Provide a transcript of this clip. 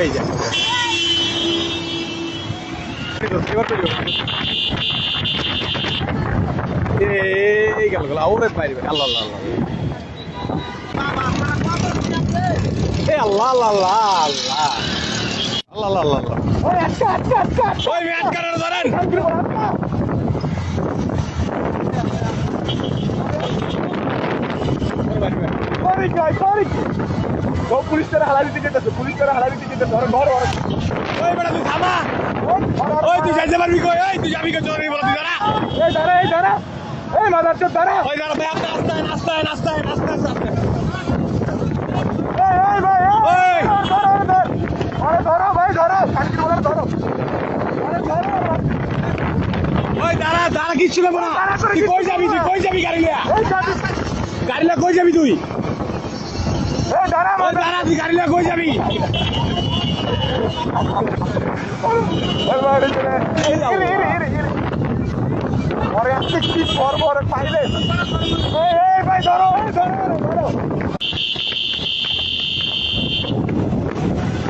এই যে। এই গেল গেল আউরে বাইরে আল্লাহ আল্লাহ আল্লাহ। এ আল্লাহ আল্লাহ আল্লাহ আল্লাহ। আল্লাহ আল্লাহ আল্লাহ আল্লাহ। আল্লাহ আটকা সরি গাই সরি ও পুলিশ তারা হালালি দিকে যেতেছে পুলিশ তারা হালালি দিকে যেতেছে ধরো ধরো ওই বেটা তুই থামা। ওই তুই যাইতে পারবি কই? ওই তুই যাবি কই? চলবি বল তুই দাঁড়া। এই দাঁড়া এই দাঁড়া। এই মাদার চোদ দাঁড়া। ওই দাঁড়া ভাই আস্তে আস্তে আস্তে আস্তে আস্তে আস্তে আস্তে এই এই ভাই এই। ধরো ধরো ধরো ভাই ধরো। শান্তি বলে ধরো। ওই দাঁড়া দাঁড়া কিচ্ছু নেব না। তুই কই যাবি তুই কই যাবি গাড়ি লিয়া গাড়ি লিয়া কই যাবি তুই? ভিখারিলে কই যাবি? পরে আসতে কি পর পরে পাইলে? এই ভাই ধরো ধরো।